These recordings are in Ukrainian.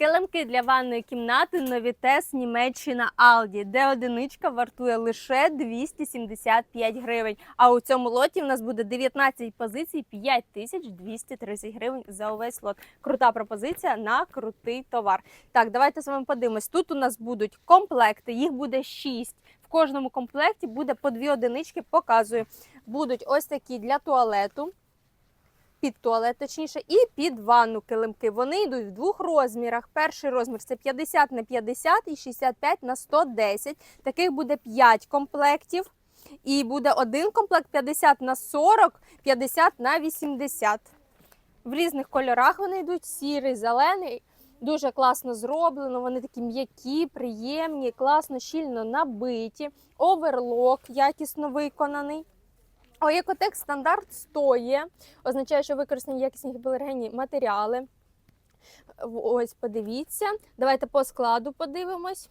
Килимки для ванної кімнати Новітес Німеччина Алді, де одиничка вартує лише 275 гривень. А у цьому лоті в нас буде 19 позицій, 5230 гривень за увесь лот. Крута пропозиція на крутий товар. Так, давайте з вами подивимось. Тут у нас будуть комплекти, їх буде 6. В кожному комплекті буде по дві одинички. Показую. Будуть ось такі для туалету під туалет, точніше, і під ванну килимки. Вони йдуть в двох розмірах. Перший розмір це 50 на 50 і 65 на 110. Таких буде 5 комплектів. І буде один комплект 50 на 40, 50 на 80. В різних кольорах вони йдуть: сірий, зелений. Дуже класно зроблено. Вони такі м'які, приємні, класно, щільно набиті. Оверлок якісно виконаний. А Екотек стандарт 100 є. Означає, що використані якісні гіпоалергенні матеріали. Ось, подивіться. Давайте по складу подивимось.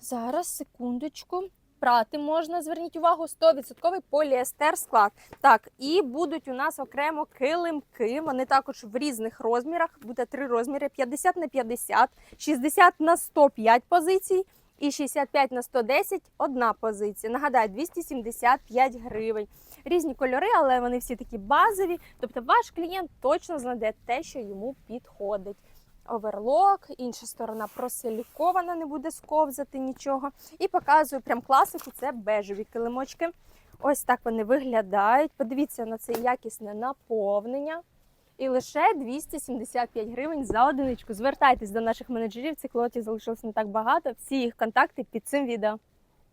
Зараз, секундочку. Прати можна, зверніть увагу, 100% поліестер склад. Так, і будуть у нас окремо килимки. Вони також в різних розмірах. Буде три розміри: 50 на 50, 60 на 105 позицій і 65 на 110 одна позиція. Нагадаю, 275 гривень. Різні кольори, але вони всі такі базові. Тобто ваш клієнт точно знайде те, що йому підходить. Оверлок, інша сторона просилікована, не буде сковзати нічого. І показую прям класику, це бежеві килимочки. Ось так вони виглядають. Подивіться на це якісне наповнення. І лише 275 гривень за одиничку. Звертайтесь до наших менеджерів. Цих лотів залишилось не так багато. Всі їх контакти під цим відео.